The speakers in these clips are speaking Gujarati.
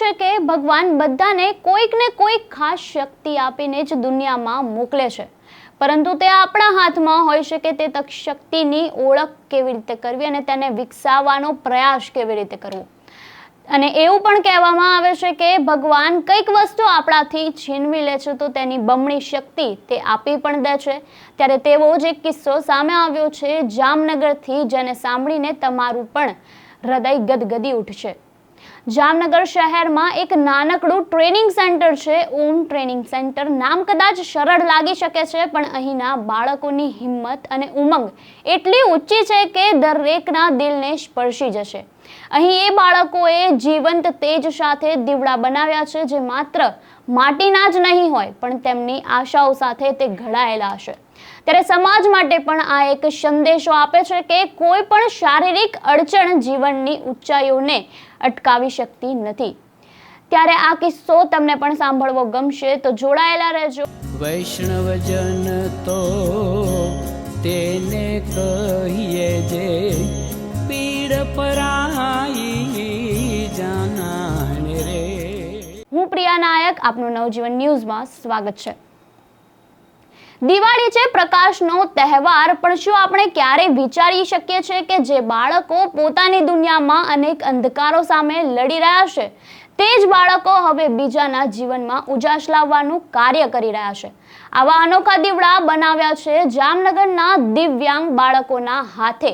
છે કે ભગવાન બધાને કોઈક ને કોઈક ખાસ શક્તિ આપીને જ દુનિયામાં મોકલે છે. પરંતુ તે આપણા હાથમાં હોય છે કે તે તક શક્તિની ઓળખ કેવી રીતે કરવી અને તેને વિકસાવવાનો પ્રયાસ કેવી રીતે કરવો. અને એવું પણ કહેવામાં આવે છે કે ભગવાન કંઈક વસ્તુ આપણાથી છીનવી લે છે તો તેની બમણી શક્તિ તે આપી પણ દે છે. ત્યારે તેવો જ એક કિસ્સો સામે આવ્યો છે. જામનગરથી જેને સાંભળીને તમારું પણ હૃદય ગદગદી ઉઠશે. જામનગર શહેરમાં એક નાનકડું ટ્રેનિંગ સેન્ટર છે. ઓમ ટ્રેનિંગ સેન્ટર નામ કદાચ સરળ લાગી શકે છે, પણ અહીંના બાળકોની હિંમત અને ઉમંગ એટલી ઊંચી છે કે દરેકના દિલને સ્પર્શી જશે. અહીં એ બાળકોએ જીવંત તેજ સાથે દીવડા બનાવ્યા છે, જે માત્ર માટીના જ નહીં હોય, પણ તેમની આશાઓ સાથે તે ઘડાયેલા હશે. ત્યારે સમાજ માટે પણ આ એક સંદેશો આપે છે કે કોઈ પણ શારીરિક અડચણ જીવનની ઊંચાઈઓને અટકાવી શકતી નથી. ત્યારે આ કિસ્સો તમને પણ સાંભળવો ગમશે તો જોડાયેલા રહેજો. વૈષ્ણવજન તો તેને કહીએ જે પીડ પરાઈ જાના હું પ્રિયા નાયક આપનું નવજીવન ન્યૂઝમાં સ્વાગત છે. દિવાળી છે, પ્રકાશનો તહેવાર. પણ શું આપણે ક્યારે વિચારી શકીએ છીએ કે જે બાળકો પોતાની દુનિયામાં અનેક અંધકારો સામે લડી રહ્યા છે, તે જ બાળકો હવે બીજાના જીવનમાં ઉજાસ લાવવાનું કાર્ય કરી રહ્યા છે. આવા અનોખા દીવડા બનાવ્યા છે જામનગરના દિવ્યાંગ બાળકોના હાથે.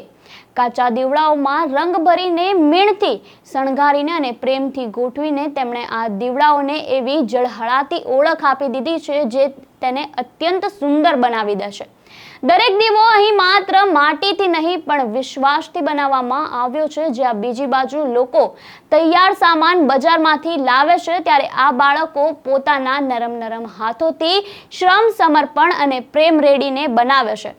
કાચા દીવડાઓમાં રંગ ભરીને મીણથી શણગારીને અને પ્રેમથી ગોઠવીને તેમણે આ દીવડાઓને એવી જળહળાતી ઓળખ આપી દીધી છે, જે તેને અત્યંત સુંદર બનાવી દેશે. દરેક દીવો અહીં માત્ર માટીથી નહીં, પણ વિશ્વાસથી બનાવવામાં આવ્યો છે. જ્યાં બીજી બાજુ લોકો તૈયાર સામાન બજારમાંથી લાવે છે, ત્યારે આ બાળકો પોતાના નરમ નરમ હાથોથી શ્રમ, સમર્પણ અને પ્રેમ રેડીને બનાવે છે.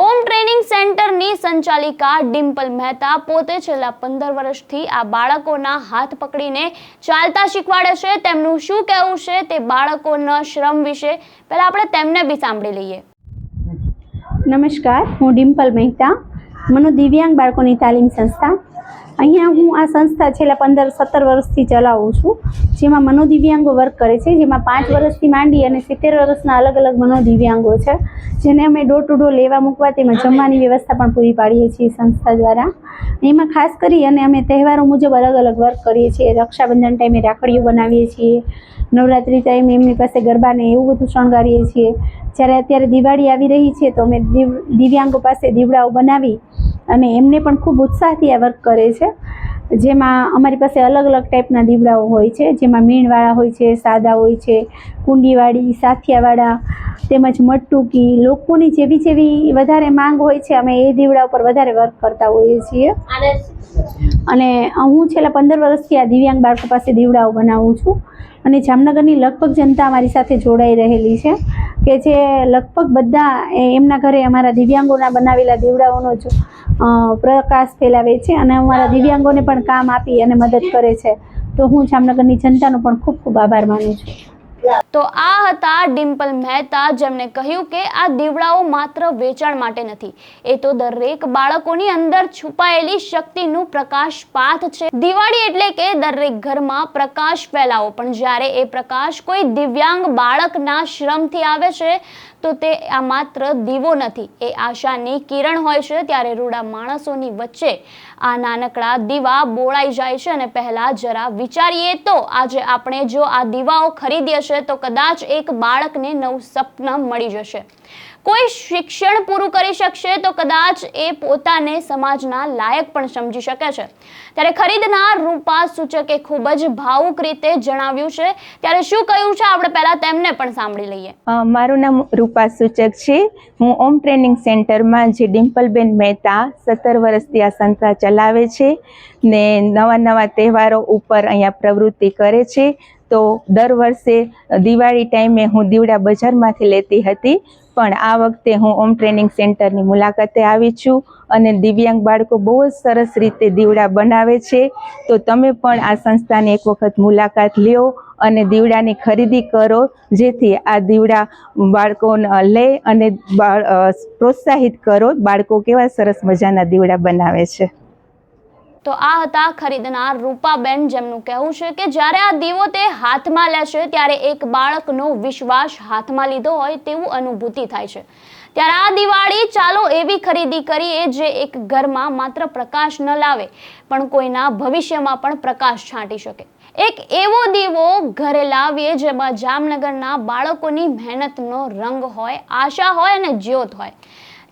ઓમ ટ્રેનિંગ સેન્ટરની સંચાલિકા ડિમ્પલ મહેતા પોતે છેલ્લા પંદર વર્ષથી આ બાળકોના હાથ પકડીને ચાલતા શીખવાડે છે. તેમનું શું કહેવું છે તે બાળકોના શ્રમ વિશે પહેલાં આપણે તેમને બી સાંભળી લઈએ. નમસ્કાર, હું ડિમ્પલ મહેતા મનો દિવ્યાંગ બાળકોની તાલીમ સંસ્થા અહીંયા હું આ સંસ્થા છેલ્લા પંદર, સત્તર વર્ષથી ચલાવું છું, જેમાં મનોદિવ્યાંગો વર્ક કરે છે, જેમાં પાંચ વર્ષથી માંડી અને સિત્તેર વર્ષના અલગ અલગ મનોદિવ્યાંગો છે, જેને અમે ડોર ટુ ડોર લેવા મૂકવા તેમાં જમવાની વ્યવસ્થા પણ પૂરી પાડીએ છીએ સંસ્થા દ્વારા. એમાં ખાસ કરી અને અમે તહેવારો મુજબ અલગ અલગ વર્ક કરીએ છીએ, રક્ષાબંધન ટાઈમે રાખડીઓ બનાવીએ છીએ, નવરાત્રિ ટાઈમે એમની પાસે ગરબાને એવું બધું શણગારીએ છીએ. જ્યારે અત્યારે દિવાળી આવી રહી છે, તો અમે દિવ, દિવ્યાંગો પાસે દીવડાઓ બનાવી અને એમને પણ ખૂબ ઉત્સાહથી આ વર્ક કરે છે. જેમાં અમારી પાસે અલગ અલગ ટાઈપના દીવડાઓ હોય છે. જેમાં મીણવાળા હોય છે, સાદા હોય છે, કુંડીવાળી, સાથિયાવાળા, તેમજ મટુકી, લોકોની જેવી જેવી વધારે માંગ હોય છે, અમે એ દીવડા ઉપર વધારે વર્ક કરતા હોઈએ છીએ. અને હું છેલ્લા પંદર વર્ષથી આ દિવ્યાંગ બાળકો પાસે દીવડાઓ બનાવું છું. અને જામનગરની લગભગ જનતા અમારી સાથે જોડાઈ રહેલી છે. કે જે લગભગ બધા એ એમના ઘરે અમારા દિવ્યાંગોના બનાવેલા દીવડાઓનો જ પ્રકાશ ફેલાવે છે અને અમારા દિવ્યાંગોને પણ કામ આપી અને મદદ કરે છે. તો હું જામનગરની જનતાનો પણ ખૂબ ખૂબ આભાર માનું છું. તો આ હતા ડિમ્પલ મહેતા, જેમણે કહ્યું કે આ દીવડાઓ માત્ર વેચાણ માટે નથી. એ તો દરેક બાળકોની અંદર છુપાયેલી શક્તિનું પ્રકાશ પાથ છે. દિવાળી એટલે કે દરેક ઘરમાં પ્રકાશ ફેલાવો. પણ જ્યારે એ પ્રકાશ કોઈ દિવ્યાંગ બાળકના શ્રમથી આવે છે, તો તે આ માત્ર દીવો નથી. એ આશાની કિરણ હોય છે. ત્યારે રૂડા માણસોની વચ્ચે આ નાનકડા દીવા બોળાઈ જાય છે. અને પહેલા જરા વિચારીએ તો આજે આપણે જો આ દીવાઓ ખરીદીએ છે, તો કદાચ એક બાળકને નવું સપન મળી જશે. કોઈ શિક્ષણ પૂરું કરી શકશે તો કદાચ એ પોતાને સમાજના લાયક પણ સમજી શકે છે. ત્યારે ખરીદનાર રૂપા સૂચકે ખૂબ જ ભાવુક રીતે જણાવ્યું છે. ત્યારે શું કહ્યું છે આપણે પહેલા તેમને પણ સાંભળી લઈએ. મારું નામ રૂપા સૂચક છે. હું ઓમ ટ્રેનિંગ સેન્ટરમાં જે ડિમ્પલબેન મહેતા સત્તર વર્ષથી આ સંસ્થા ચલાવે છે ને નવા નવા તહેવારો ઉપર અહીંયા પ્રવૃત્તિ કરે છે. તો દર વર્ષે દિવાળી ટાઈમે હું દીવડા બજારમાંથી લેતી હતી. પણ આ વખતે હું ઓમ ટ્રેનિંગ સેન્ટરની મુલાકાતે આવી છું અને દિવ્યાંગ બાળકો બહુ જ સરસ રીતે દીવડા બનાવે છે. તો તમે પણ આ સંસ્થાની એક વખત મુલાકાત લ્યો અને દીવડાની ખરીદી કરો, જેથી આ દીવડા બાળકોને લે અને પ્રોત્સાહિત કરો. બાળકો કેવા સરસ મજાના દીવડા બનાવે છે. તો આ હતા ખરીદનાર રૂપાબેન, જેમનું કહેવું છે કે જ્યારે આ દીવો તે હાથમાં લે છે ત્યારે એક બાળકનો વિશ્વાસ હાથમાં લીધો હોય તેવું અનુભૂતિ થાય છે. ત્યારે આ દિવાળી ચાલો એવી ખરીદી કરીએ જે એક ઘરમાં માત્ર પ્રકાશ ન લાવે, પણ કોઈના ભવિષ્યમાં પણ પ્રકાશ છાંટી શકે. એક એવો દીવો ઘરે લાવીએ જેમાં જામનગરના બાળકોની મહેનતનો રંગ હોય, આશા હોય અને જ્યોત હોય.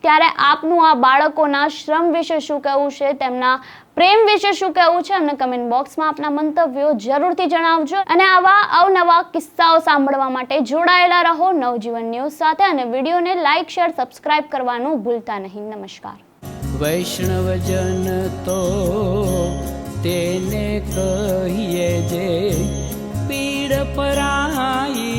ત્યારે આપનું આ બાળકોના શ્રમ વિશે શું કહેવું છે, તેમના પ્રેમ વિશે શું કહેવું છે અમને કમેન્ટ બોક્સમાં આપના મંતવ્યો જરૂરથી જણાવજો. અને આવા અવનવા કિસ્સાઓ સાંભળવા માટે જોડાયેલા રહો નવજીવન ન્યૂઝ સાથે અને વિડીયોને લાઇક શેર સબસ્ક્રાઇબ કરવાનું ભૂલતા નહીં. નમસ્કાર. વૈષ્ણવજન તો તેને કહીએ જે, પીડ પરાઈ